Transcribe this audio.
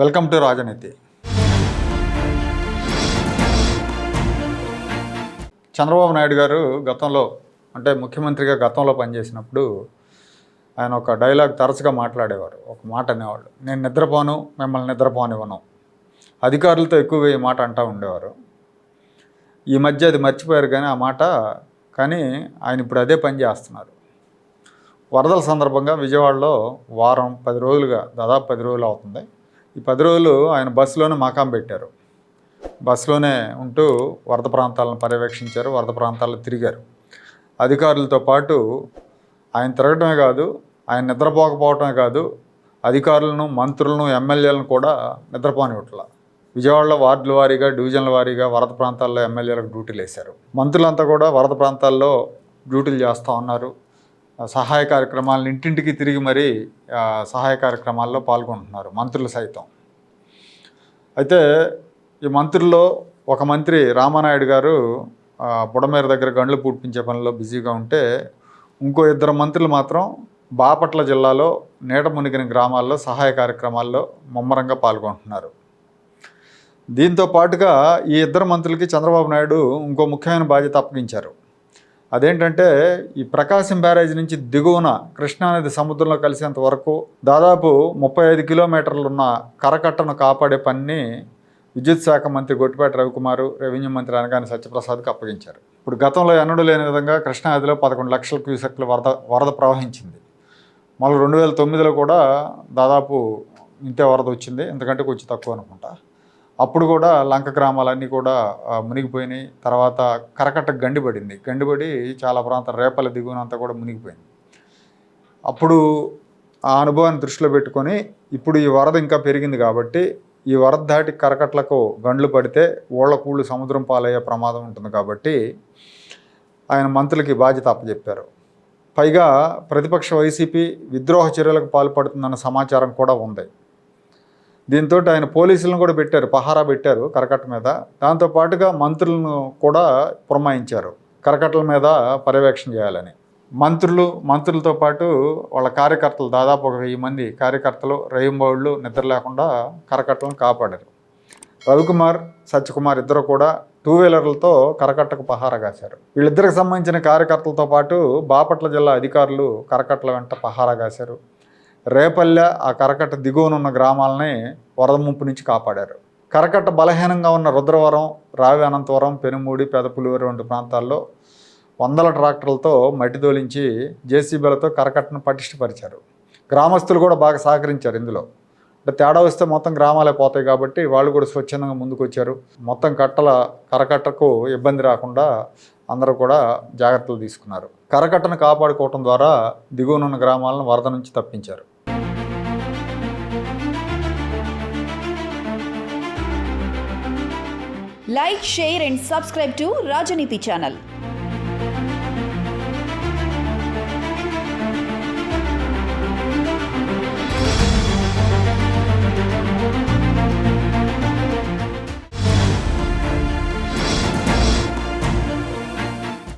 Welcome to రాజనీతి. చంద్రబాబు నాయుడు గారు గతంలో అంటే ముఖ్యమంత్రిగా గతంలో పనిచేసినప్పుడు ఆయన ఒక డైలాగ్ తరచుగా మాట్లాడేవారు. ఒక మాట అనేవాళ్ళు. నేను నిద్రపోను మిమ్మల్ని నిద్రపోనివ్వను. అధికారులతో ఎక్కువగా ఈ మాట అంటూ ఉండేవారు. ఈ మధ్య అది మర్చిపోయారు కానీ ఆ మాట కానీ ఆయన ఇప్పుడు అదే పని చేస్తున్నారు. వరదల సందర్భంగా విజయవాడలో వారం పది రోజులుగా దాదాపు పది రోజులు అవుతుంది. ఈ పది రోజులు ఆయన బస్సులోనే మకాం పెట్టారు. బస్సులోనే ఉంటూ వరద ప్రాంతాలను పర్యవేక్షించారు వరద ప్రాంతాల్లో తిరిగారు. అధికారులతో పాటు ఆయన తిరగటమే కాదు ఆయన నిద్రపోకపోవటమే కాదు అధికారులను మంత్రులను ఎమ్మెల్యేలను కూడా నిద్రపోనివ్వట్ల. విజయవాడలో వార్డుల వారీగా డివిజన్ల వారీగా వరద ప్రాంతాల్లో ఎమ్మెల్యేలకు డ్యూటీలు వేశారు. మంత్రులంతా కూడా వరద ప్రాంతాల్లో డ్యూటీలు చేస్తూ ఉన్నారు. సహాయ కార్యక్రమాలను ఇంటింటికి తిరిగి మరీ సహాయ కార్యక్రమాల్లో పాల్గొంటున్నారు మంత్రులు సైతం. అయితే ఈ మంత్రుల్లో ఒక మంత్రి రామానాయుడు గారు బుడమేర దగ్గర గండ్లు పూడ్పించే పనిలో బిజీగా ఉంటే ఇంకో ఇద్దరు మంత్రులు మాత్రం బాపట్ల జిల్లాలో నీట మునిగిన గ్రామాల్లో సహాయ కార్యక్రమాల్లో ముమ్మరంగా పాల్గొంటున్నారు. దీంతో పాటుగా ఈ ఇద్దరు మంత్రులకి చంద్రబాబు నాయుడు ఇంకో ముఖ్యమైన బాధ్యత అప్పగించారు. అదేంటంటే ఈ ప్రకాశం బ్యారేజ్ నుంచి దిగువన కృష్ణానది సముద్రంలో కలిసేంత వరకు దాదాపు ముప్పై ఐదు కిలోమీటర్లు ఉన్న కరకట్టను కాపాడే పనిని విద్యుత్ శాఖ మంత్రి గొట్టిపేట రవికుమారు రెవెన్యూ మంత్రి అనగాని సత్యప్రసాద్కి అప్పగించారు. ఇప్పుడు గతంలో ఎన్నడూ లేని విధంగా కృష్ణానదిలో పదకొండు లక్షల క్యూసెక్లు వరద వరద ప్రవహించింది. మళ్ళీ రెండు వేల తొమ్మిదిలో కూడా దాదాపు ఇంతే వరద వచ్చింది. ఎందుకంటే కొంచెం తక్కువ అనుకుంటా. అప్పుడు కూడా లంక గ్రామాలన్నీ కూడా మునిగిపోయినాయి. తర్వాత కరకట్ట గండిపడింది గండిపడి చాలా ప్రాంతం రేపల దిగువనంతా కూడా మునిగిపోయింది. అప్పుడు ఆ అనుభవాన్ని దృష్టిలో పెట్టుకొని ఇప్పుడు ఈ వరద ఇంకా పెరిగింది కాబట్టి ఈ వరద దాటి కరకట్లకు గండ్లు పడితే ఓళ్ళ కూళ్ళు సముద్రం పాలయ్యే ప్రమాదం ఉంటుంది కాబట్టి ఆయన మంత్రులకి బాధ్యత అప్పచెప్పారు. పైగా ప్రతిపక్ష వైసీపీ విద్రోహ చర్యలకు పాల్పడుతుందన్న సమాచారం కూడా ఉంది. దీంతో ఆయన పోలీసులను కూడా పెట్టారు పహారా పెట్టారు కరకట్ట మీద. దాంతో పాటుగా మంత్రులను కూడా పురమాయించారు కరకట్టల మీద పర్యవేక్షణ చేయాలని. మంత్రులు మంత్రులతో పాటు వాళ్ళ కార్యకర్తలు దాదాపు ఒక వెయ్యి మంది కార్యకర్తలు రయ్యంబౌళ్ళు నిద్ర లేకుండా కరకట్టలను కాపాడారు. రవికుమార్ సత్యకుమార్ ఇద్దరు కూడా టూ వీలర్లతో కరకట్టకు పహారా కాశారు. వీళ్ళిద్దరికి సంబంధించిన కార్యకర్తలతో పాటు బాపట్ల జిల్లా అధికారులు కరకట్టల వెంట పహారా కాశారు. రేపల్లె ఆ కరకట్ట దిగువనున్న గ్రామాలని వరద ముంపు నుంచి కాపాడారు. కరకట్ట బలహీనంగా ఉన్న రుద్రవరం రావి అనంతవరం పెనుమూడి పెదపులూరు వంటి ప్రాంతాల్లో వందల ట్రాక్టర్లతో మట్టి తోలించి జేసీబీలతో కరకట్టను పటిష్టపరిచారు. గ్రామస్తులు కూడా బాగా సహకరించారు ఇందులో. అంటే తేడా వస్తే మొత్తం గ్రామాలే పోతాయి కాబట్టి వాళ్ళు కూడా స్వచ్ఛందంగా ముందుకు వచ్చారు మొత్తం కట్టల కరకట్టకు ఇబ్బంది రాకుండా అందరూ కూడా జాగ్రత్తలు తీసుకున్నారు. కరకట్టను కాపాడుకోవటం ద్వారా దిగువనున్న గ్రామాలను వరద నుంచి తప్పించారు. Like share and subscribe to Rajneeti channel